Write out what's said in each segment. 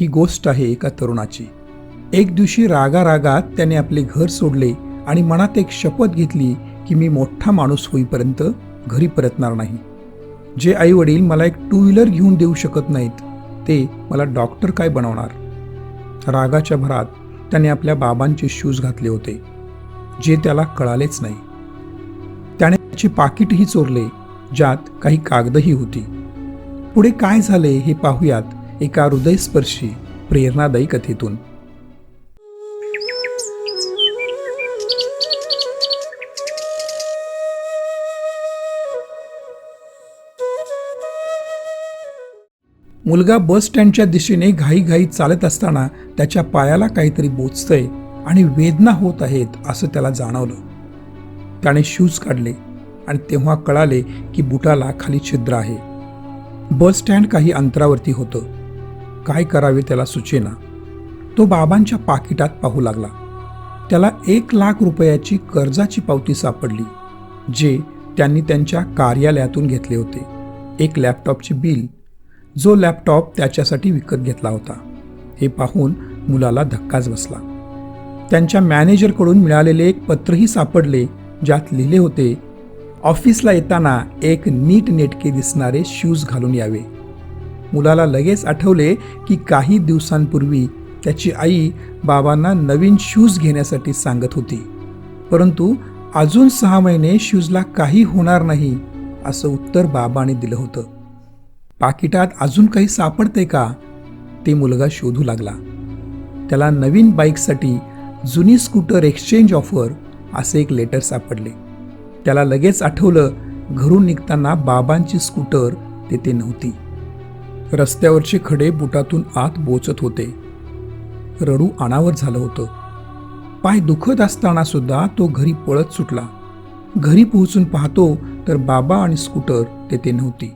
ही गोष्ट आहे एका तरुणाची. एक दिवशी रागा रागात त्याने आपले घर सोडले आणि मनात एक शपथ घेतली की मी मोठा माणूस होईपर्यंत घरी परतणार नाही. जे आई वडील मला एक टू व्हीलर घेऊन देऊ शकत नाहीत ते मला डॉक्टर काय बनवणार? रागाच्या भरात त्याने आपल्या बाबांचे शूज घातले होते जे त्याला कळालेच नाही. त्याने त्याचे पाकिटही चोरले ज्यात काही कागदही होती. पुढे काय झाले हे पाहूयात. एका हृदयस्पर्शी प्रेरणादायी कथेतून. मुलगा बस स्टँडच्या दिशेने घाईघाई चालत असताना त्याच्या पायाला काहीतरी बोचतंय आणि वेदना होत आहेत असं त्याला जाणवलं. त्याने शूज काढले आणि तेव्हा कळाले की बुटाला खाली छिद्र आहे. बस स्टँड काही अंतरावरती होतं. काय करावे त्याला सुचेना. तो बाबांच्या पाकिटात पाहू लागला. त्याला एक लाख रुपयाची कर्जाची पावती सापडली जे त्यांनी त्यांच्या कार्यालयातून घेतले होते. एक लॅपटॉपचे बिल जो लॅपटॉप त्याच्यासाठी विकत घेतला होता. हे पाहून मुलाला धक्काच बसला. त्यांच्या मॅनेजरकडून मिळालेले एक पत्रही सापडले ज्यात लिहिले होते ऑफिसला येताना एक नीट नेटके दिसणारे शूज घालून यावे. मुलाला लगेच आठवले की काही दिवसांपूर्वी त्याची आई बाबांना नवीन शूज घेण्यासाठी सांगत होती. परंतु अजून सहा महिने शूजला काही होणार नाही असं उत्तर बाबाने दिलं होतं. पाकिटात अजून काही सापडते का? ते मुलगा शोधू लागला. त्याला नवीन बाईकसाठी जुनी स्कूटर एक्सचेंज ऑफर असे एक लेटर सापडले. त्याला लगेच आठवलं घरून निघताना बाबांची स्कूटर तेथे नव्हती. रस्त्यावरचे खडे बुटातून आत बोचत होते. रडू अनावर झालं होतं. पाय दुखत असताना सुद्धा तो घरी पळत सुटला. घरी पोहोचून पाहतो तर बाबा आणि स्कूटर तेथे नव्हती.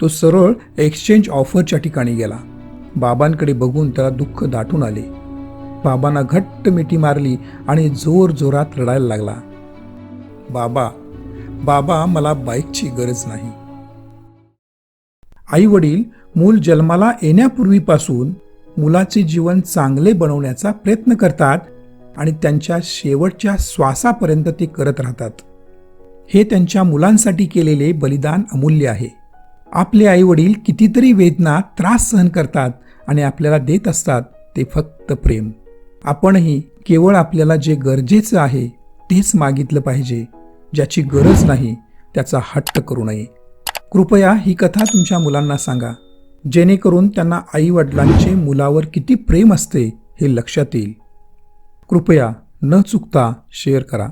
तो सरळ एक्सचेंज ऑफरच्या ठिकाणी गेला. बाबांकडे बघून त्याला दुःख दाटून आले. बाबांना घट्ट मिठी मारली आणि जोर जोरात रडायला लागला. बाबा बाबा मला बाईकची गरज नाही. आई वडील मूल जन्माला येण्यापूर्वीपासून मुलाचे जीवन चांगले बनवण्याचा प्रयत्न करतात आणि त्यांच्या शेवटच्या श्वासापर्यंत ते करत राहतात. हे त्यांच्या मुलांसाठी केलेले बलिदान अमूल्य आहे. आपले आई वडील कितीतरी वेदना त्रास सहन करतात आणि आपल्याला देत असतात ते फक्त प्रेम. आपणही केवळ आपल्याला जे गरजेचं आहे तेच मागितलं पाहिजे. ज्याची गरज नाही त्याचा हट्ट करू नये. कृपया ही कथा तुमच्या मुलांना सांगा. जेणेकरून त्यांना आई वडिलांचे मुलावर किती प्रेम असते हे लक्षात येईल. कृपया न चुकता शेअर करा.